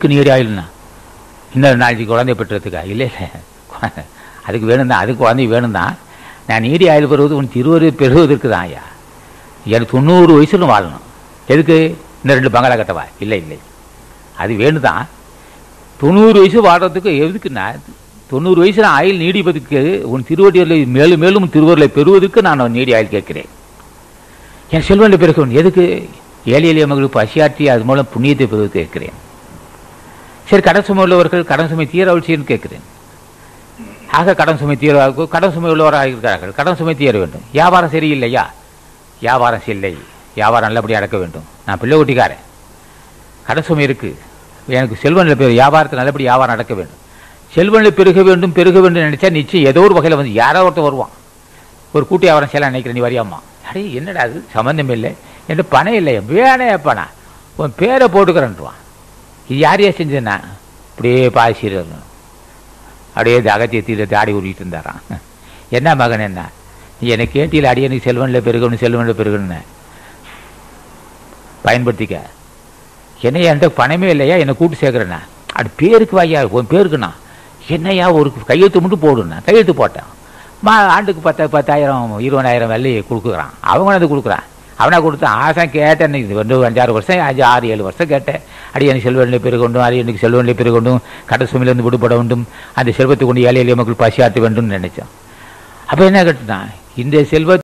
அதுக்கு நீடி இன்னும் இன்னொரு நாளைக்கு குழந்தை பெற்றதுக்கா இல்லை இல்லை. அதுக்கு வேணும் தான் அதுக்கு குழந்தை வேணும் தான் நான் நீடி ஆயுள் பெறுவது உன் திருவரு பெறுவதற்கு தான் ஐயா. எனக்கு தொண்ணூறு வயசுல வாழணும். எதுக்கு? இந்த ரெண்டு பங்களா கட்டவா? இல்லை இல்லை. அது வேணும் தான் தொண்ணூறு வயசு வாழ்றதுக்கு எதுக்குன்னா தொண்ணூறு வயசுல ஆயுள் நீடிப்பதுக்கு உன் திருவடியில் மேலும் மேலும் திருவருளை பெறுவதற்கு நான் நீடி ஆயுள் கேட்கிறேன். என் செல்வனை பிறகு எதுக்கு? ஏழை எளிய மகளுக்கு பசியாற்றி அது மூலம் புண்ணியத்தை பெறுவது கேட்கிறேன். சரி கடன் சுமை உள்ளவர்கள் கடன் சுமை தீர செய்யன்னு கேட்குறேன். ஆக கடன் சுமை தீர கடன் சுமை உள்ளவராக இருக்கிறார்கள். கடன் சுமை தீர வேண்டும். வியாபாரம் சரியில்லையா? வியாபாரம் இல்லை வியாபாரம் நல்லபடியாக அடக்க வேண்டும். நான் பிள்ளை ஒட்டிக்காரன் கடன் சுமை இருக்கு. எனக்கு செல்வனில் பெரு வியாபாரத்தில் நல்லபடி வியாபாரம் நடக்க வேண்டும். செல்வனில் பெருக வேண்டும் பெருக வேண்டும் நினச்சா நிச்சயம் ஏதோ ஒரு வகையில் வந்து யாரோ ஒருத்தர் வருவான். ஒரு கூட்டி வியாபாரம் செய்யலாம் நினைக்கிறேன் நீ வரியாம்மா அடே என்னடா அது சம்மந்தம் இல்லை. என்கிட்ட பணம் இல்லையா. வேணே பணம் உன் பேரை போட்டுக்கிறேன்டுவான் இது யாரையா செஞ்சேன்னா? அப்படியே பாசிரியர் அப்படியே அகத்தியத்தில் தாடி உருவிட்டு இருந்தாரான் என்ன மகன் என்ன? நீ என்னை கேட்டியில் அடி எனக்கு செல்வனில் பெருகணும் செல்வனில் பெருகணும்னு பயன்படுத்திக்க. என்ன என்கிட்ட பணமே இல்லையா? என்னை கூட்டு சேர்க்குறேண்ணா அது பேருக்கு வாயா உன் பேருக்குண்ணா. என்னையா ஒரு கையெழுத்து மட்டும் போடுண்ணா. கையெழுத்து போட்டேன். மா ஆண்டுக்கு பத்து பத்தாயிரம் இருபதாயிரம் வெள்ளையை கொடுக்குறான். அவங்க வந்து கொடுக்குறான். அவனை கொடுத்தான் ஆசை கேட்டேன். இது வந்து அஞ்சாறு வருஷம் அஞ்சு ஆறு ஏழு வருஷம் கேட்டேன். அடி எனக்கு செல்வநிலை பெருகொண்டும் அடி எனக்கு செல்வநிலை பெருகொண்டும் கடன் சுமையிலேருந்து விடுபட வேண்டும் அந்த செல்வத்தை கொண்டு ஏழை எளிய மக்கள் பசியாற்ற வேண்டும்னு நினைச்சோம் அப்போ என்ன கேட்டுனா? இந்த செல்வ